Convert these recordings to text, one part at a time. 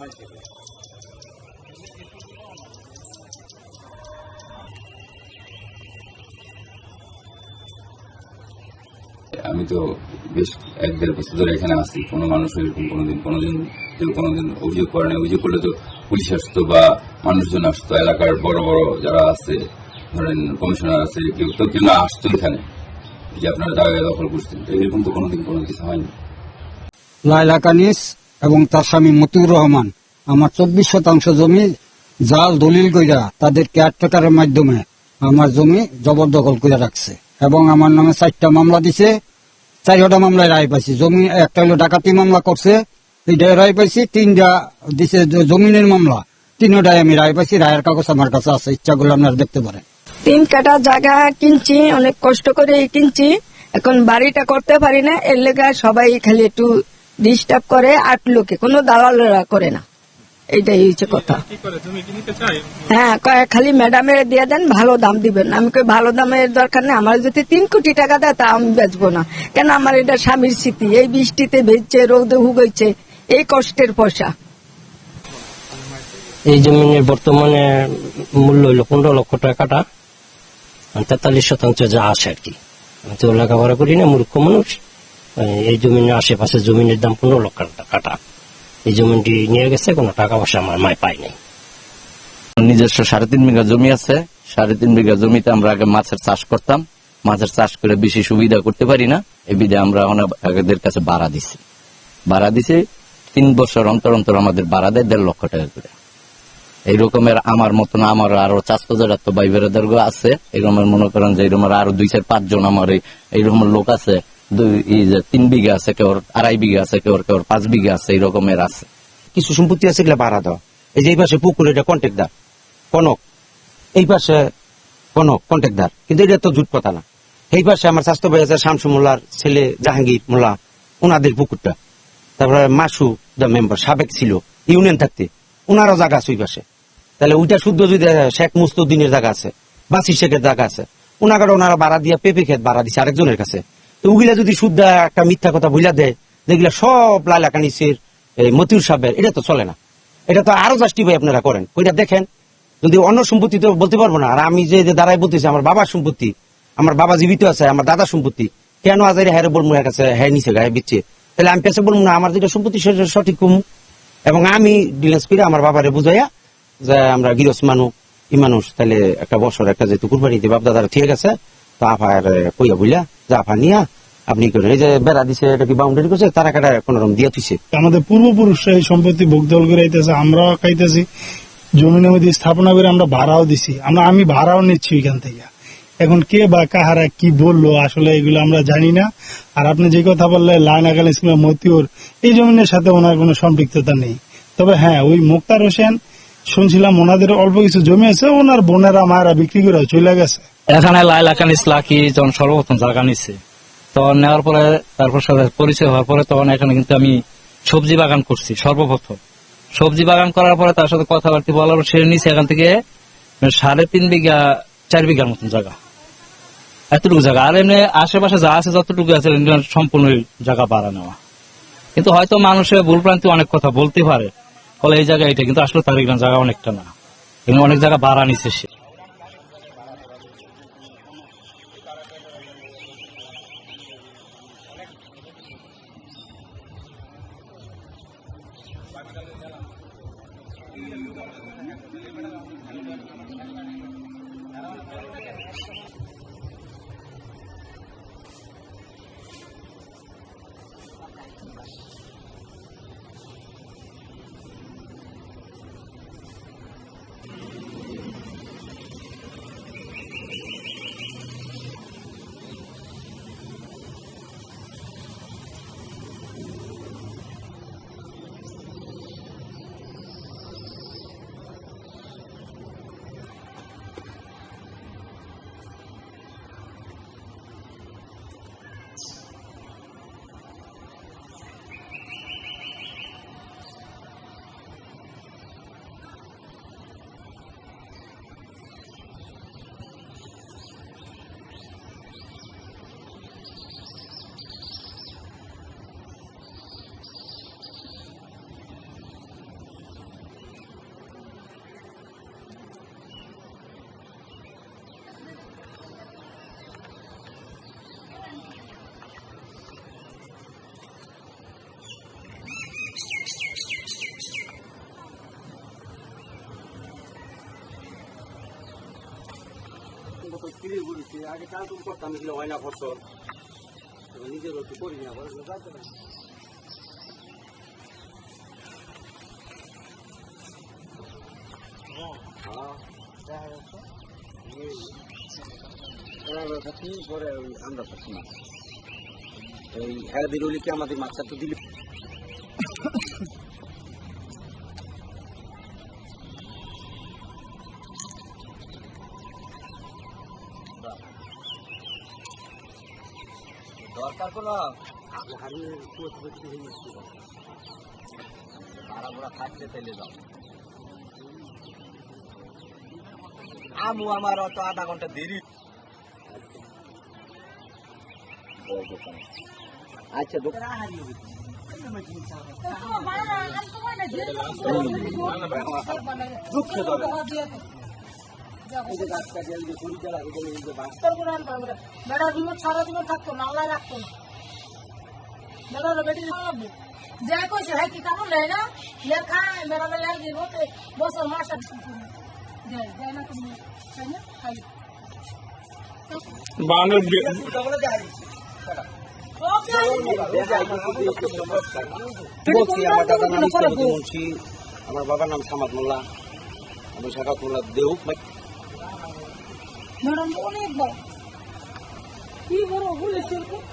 Gracias. আমি তো বেশ এক দেড় বছর ধরে এখানে আছি। কোনো মানুষ এরকম কোনোদিন কোনোদিন কেউ কোনোদিন অভিযোগ করে না। অভিযোগ করলে তো পুলিশ আসতো বা মানুষজন আসতো। এলাকার বড় বড় যারা আছে, ধরেন কমিশনার আছে, কেউ তো কেউ না, আসতো এখানে। যে আপনারা জায়গা দখল করছেন। এরকম তো কোনোদিন কোনো কিছু হয়নি। লাইলা কানিস এবং তার স্বামী মতিউর রহমান, আমার চব্বিশ শতাংশ জমি জাল, দলিল কইরা তাদের কেয়ারটেকারের মাধ্যমে আমার জমি জবরদখল করে রাখছে। এবং আমার নামে চারটা মামলা দিছে। চারটা মামলায় রায় পাইছি। জমি একটা হলো ডাকাতি মামলা করছে রায় পাইছি, তিনটা দিছে জমিনের মামলা। তিনটায় আমি রায় পাইছি, রায়ের কাগজ আমার কাছে আছে, ইচ্ছা করলে আপনারা দেখতে পারেন। তিন কাটা জায়গা কিনছি, অনেক কষ্ট করে কিনছি, এখন বাড়িটা করতে পারি না, এর লেগে সবাই খালি একটু ডিস্টার্ব করে, আট লোকে, কোনো দালালরা করে না। এইটাই হচ্ছে কথা। হ্যাঁ কয় খালি ম্যাডামের দিয়ে দেন ভালো দাম দিবেন আমি কই ভালো দামের দরকার নেই। আমার যদি তিন কোটি টাকা দেয় তা আমি বেচবো না। কেন আমার এটা স্বামীর স্মৃতি? এই বৃষ্টিতে ভেজছে রোদে হুগইছে এই কষ্টের পয়সা। এই জমিনের বর্তমানে মূল্য হইল পনেরো লক্ষ টাকাটা। তেতাল্লিশ শতাংশ যা আসে আর কি। আমি তো লেখাপড়া করি না মূর্খ মানুষ। এই জমিনের আশেপাশে জমিনের দাম পনেরো লক্ষ টাকাটা। এই জমিনটি নিয়ে গেছে, কোনো টাকা পয়সা আমার মায় পাই নাই। নিজস্ব সাড়ে তিন বিঘা জমি আছে। সাড়ে তিন বিঘা জমিতে আমরা আগে মাছের চাষ করতাম। মাছের চাষ করে বেশি সুবিধা করতে পারি না। এই বিধে আমরা ওনাদের কাছে ভাড়া দিছি। ভাড়া দিছি, তিন বছর অন্তর অন্তর আমাদের ভাড়া দেয় দেড় লক্ষ টাকা করে। এই রকমের আমার মতন আমার আরও চাষতো যারা তো ভাই বেড়াদার আছে, এরকমের মনে করেন যে এরকমের আরও দুই চার পাঁচজন আমার এই- এইরকম লোক আছে তিন বিঘা আছে কেউ আড়াই বিঘা আছে কেউ কেউ পাঁচ বিঘা আছে, এই রকমের আছে। কিছু সম্পত্তি আছে এগুলা ভাড়া দেওয়া। এই যে এই পাশে পুকুর, এটা কন্ট্রাক্টদার কনক। এই পাশে কনক কন্ট্রাক্টদার কিন্তু এটা তো জুট কথা না। এই পাশে আমার স্বাস্থ্য ভাই আছে, শামসু মোল্লার ছেলে, জাহাঙ্গীর মোল্লা ওনাদের পুকুরটা। তারপরে মাসু দ্য মেম্বার সাবেক ছিল ইউনিয়ন থাকতে। ওনারও জায়গা আছে ওই পাশে। তাহলে ওইটা শুদ্ধ যদি শেখ মুস্তুদ্দিনের জায়গা আছে বাসি শেখের জায়গা আছে ওনাকে ওনারা ভাড়া দিয়া পেঁপে খেত ভাড়া দিচ্ছে আরেকজনের কাছে। তো ওগুলা যদি শুদ্ধ একটা মিথ্যা কথা বুঝলা দেয় যেগুলা সব লাইলা কানিসের মতিউর সাহেবের, এটা তো চলে না। এটা তো আরও জাস্টিফাই আপনারা করেন। ওইটা দেখেন, যদি অন্য সম্পত্তি তো বলতে পারব না, আর আমি যে যে দাঁড়াই বলতেছি, আমার বাবার সম্পত্তি, আমার বাবা জীবিত আছে, আমার দাদা সম্পত্তি, কেন আজ হ্যাঁ বলব এর কাছে হ্যাঁ নিচে গায়ে বিচ্ছে? তাহলে আমি পেছে বলব না, আমার যেটা সম্পত্তি সেটা সঠিক কম। এবং আমি ডিলেন্স করে আমার বাবারে বুঝাইয়া যে আমরা গিরস মানুষ ই মানুষ, তাহলে একটা বছর একটা যেহেতু কুরবানি দিয়ে বাপ দাদারা ঠিক আছে তো কইয়া বুঝলা যে আফা নিয়া, আপনি এই যে বেড়া দিছে, এটা কি বাউন্ডারি করছে? তারা কাটা কোন রকম দিয়ে থুইছে। আমাদের পূর্বপুরুষরা এই সম্পত্তি ভোগদল করে আইতেছে, আমরাও খাইতেছি। জমিনের মধ্যে স্থাপনা করে আমরা ভাড়াও দিছি। আমরা, আমি ভাড়াও নিচ্ছি এখান থেকে। এখন কে বা কাহারা কি বলল, আসলে এগুলো আমরা জানি না। আর আপনি যে কথা বললেন লাইন আগাল ইসলাম মতিউর, এই জমিনের সাথে ওনার কোনো সম্পৃক্ততা নেই। তবে হ্যাঁ ওই মুক্তার হোসেন শুনছিলাম ওনাদের অল্প কিছু জমি আছে, ওনার বোনেরা, মায়েরা বিক্রি করে চলে গেছে। এখানে লাইলা কানিস লাকি যখন সর্বপ্রথম জায়গা নিচ্ছে তখন নেওয়ার পরে তারপর সাথে পরিচয় হওয়ার পরে তখন এখানে কিন্তু আমি সবজি বাগান করছি, সর্বপ্রথম। সবজি বাগান করার পরে তার সাথে কথাবার্তা বলার সে নিচে এখান থেকে সাড়ে তিন বিঘা, চার বিঘার মতন জায়গা। এতটুকু জায়গা। আর এমনি আশেপাশে যা আছে, যতটুকু আছে সম্পূর্ণ জায়গা বাড়া নেওয়া। কিন্তু হয়তো মানুষের ভুলপ্রান্তি অনেক কথা বলতে পারে। ফলে এই জায়গায় এটা কিন্তু আসলে তার জায়গা অনেকটা না। এখানে অনেক জায়গা ভাড়া নিচ্ছে সে। কিনে ঘুরেছি আগে চাল তুমি করতাম, এগুলো হয় না ফসল। নিজেরও একটু করি না, বলে যাইতে পারি পরে ওই আমরা থাকি না এই হ্যাঁ দিরুলি কি আমাদের মাছটা তো দিলে দরকার কোনো হারিয়ে কুয়োতে বেশি হয়ে যাচ্ছে ভাড়া ভরা থাকতে তাইলে যাও আমু আমার অত আধা ঘণ্টা দেরি। আচ্ছা জীবন সারা জীবন থাকতো না। আল্লাহ রাখতো না বেড়ার বেটি যা কইছে হ্যাঁ কি কামড় নেয় না? লেখা মেরা বেলা দিব বছর মাস আর যায় যায় না। তুমি তাই না? খাই বলছি আমার দাদার নাম মুন্সি। আমার বাবার নাম সামাদ মোল্লা। আমি শাখাত মোল্লা দেউ ম্যাডাম অনেক বড় কি বড় বলেছে কত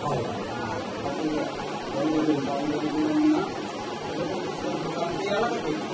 哦，啊，这个我们领导，我们领导呢，就是说，他比较那个。